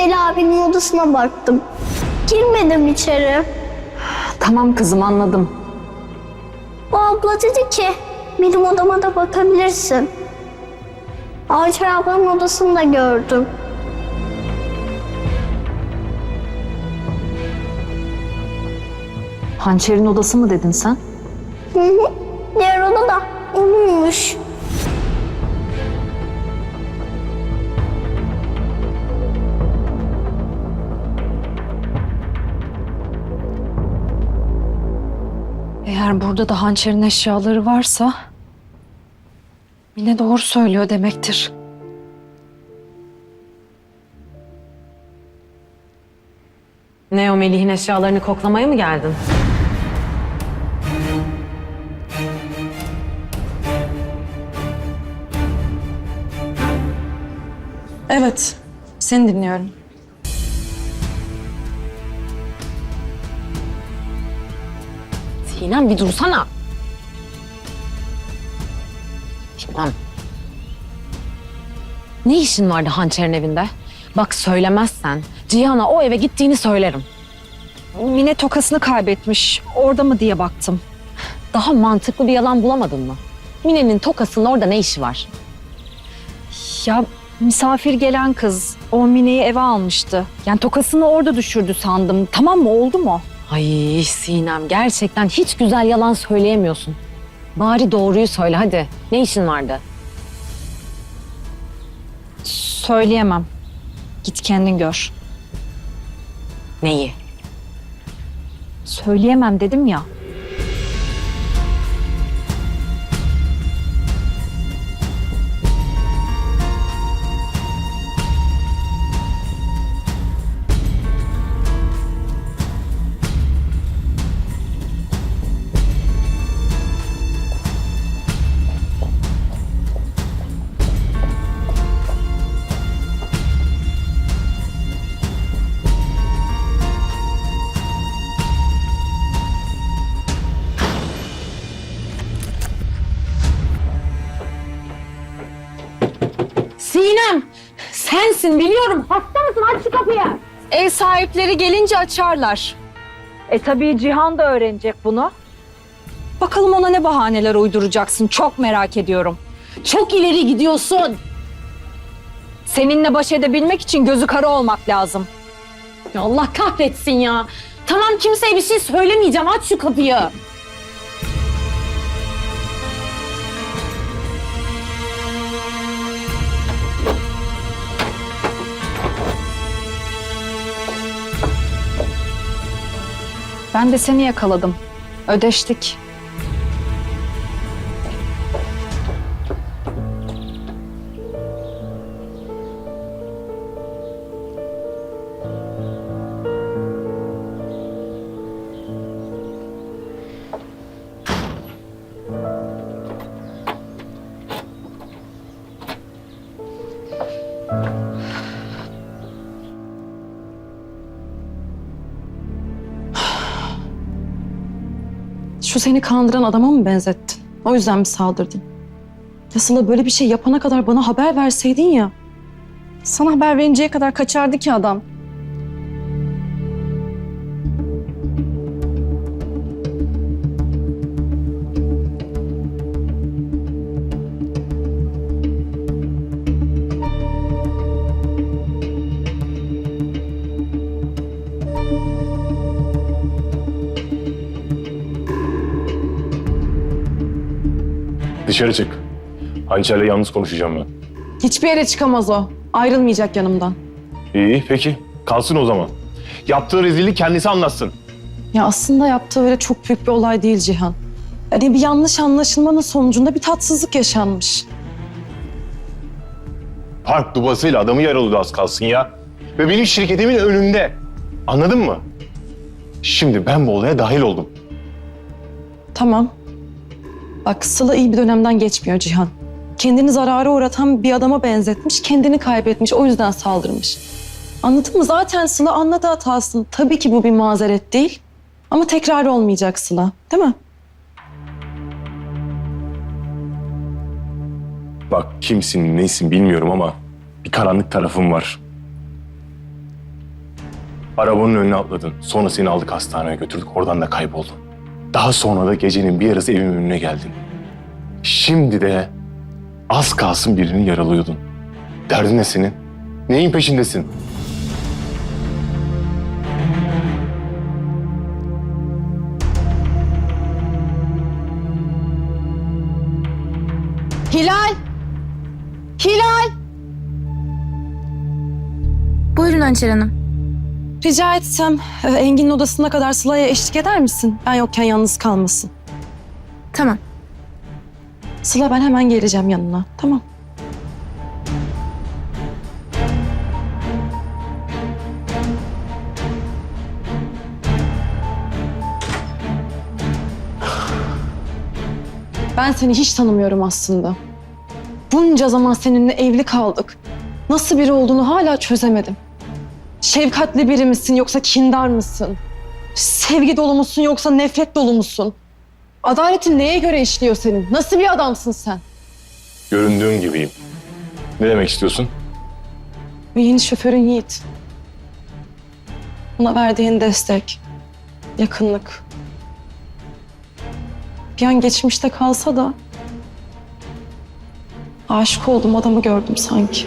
abinin odasına baktım. Girmedim içeri. Tamam kızım anladım. O abla dedi ki benim odama da bakabilirsin. Ayçer ablanın odasını da gördüm. Hançer'in odası mı dedin sen? Hı hı. Diğer oda da onunmuş. Eğer burada da hançerin eşyaları varsa... Mine doğru söylüyor demektir. Ne o Melih'in eşyalarını koklamaya mı geldin? Evet, seni dinliyorum. Sinem bir dursana. Sinem. Ne işin vardı hançerin evinde? Bak söylemezsen Cihan'a o eve gittiğini söylerim. Mine tokasını kaybetmiş. Orada mı diye baktım. Daha mantıklı bir yalan bulamadın mı? Mine'nin tokasının orada ne işi var? Ya misafir gelen kız o Mine'yi eve almıştı. Yani tokasını orada düşürdü sandım. Tamam mı oldu mu? Ay Sinem gerçekten hiç güzel yalan söyleyemiyorsun. Bari doğruyu söyle hadi. Ne işin vardı? Söyleyemem. Git kendin gör. Neyi? Söyleyemem dedim ya. Sensin biliyorum. Hasta mısın? Aç şu kapıyı. Ev sahipleri gelince açarlar. E tabii Cihan da öğrenecek bunu. Bakalım ona ne bahaneler uyduracaksın çok merak ediyorum. Çok ileri gidiyorsun. Seninle baş edebilmek için gözü kara olmak lazım. Ya Allah kahretsin ya. Tamam kimseye bir şey söylemeyeceğim. Aç şu kapıyı. Ben de seni yakaladım. Ödeştik. Şu seni kandıran adama mı benzettin? O yüzden mi saldırdın? Ya Sıla böyle bir şey yapana kadar bana haber verseydin ya. Sana haber verinceye kadar kaçardı ki adam. Dışarı çık. Hançer'le yalnız konuşacağım ben. Hiçbir yere çıkamaz o. Ayrılmayacak yanımdan. İyi peki. Kalsın o zaman. Yaptığı rezillik kendisi anlatsın. Ya aslında yaptığı öyle çok büyük bir olay değil Cihan. Yani bir yanlış anlaşılmanın sonucunda bir tatsızlık yaşanmış. Park dubasıyla adamı yaraladı az kalsın ya. Ve benim şirketimin önünde. Anladın mı? Şimdi ben bu olaya dahil oldum. Tamam. Bak Sıla iyi bir dönemden geçmiyor Cihan. Kendini zarara uğratan bir adama benzetmiş, kendini kaybetmiş, o yüzden saldırmış. Anladın mı? Zaten Sıla anladı hatasını. Tabii ki bu bir mazeret değil. Ama tekrar olmayacak Sıla, değil mi? Bak kimsin, neysin bilmiyorum ama bir karanlık tarafım var. Arabanın önüne atladın. Sonra seni aldık hastaneye götürdük. Oradan da kayboldun. Daha sonra da gecenin bir yarısı evimin önüne geldin. Şimdi de az kalsın birini yaralıyordun. Derdin ne senin? Neyin peşindesin? Hilal! Hilal! Buyurun Hançer Hanım. Rica etsem e, Engin'in odasına kadar Sıla'ya eşlik eder misin? Ben yokken yalnız kalmasın. Tamam. Sıla ben hemen geleceğim yanına. Tamam. Ben seni hiç tanımıyorum aslında. Bunca zaman seninle evli kaldık. Nasıl biri olduğunu hala çözemedim. Şefkatli biri misin yoksa kindar mısın? Sevgi dolu musun yoksa nefret dolu musun? Adaletin neye göre işliyor senin? Nasıl bir adamsın sen? Göründüğüm gibiyim. Ne demek istiyorsun? Ve yeni şoförün Yiğit. Ona verdiğin destek, yakınlık. Bir an geçmişte kalsa da aşık olduğum adamı gördüm sanki.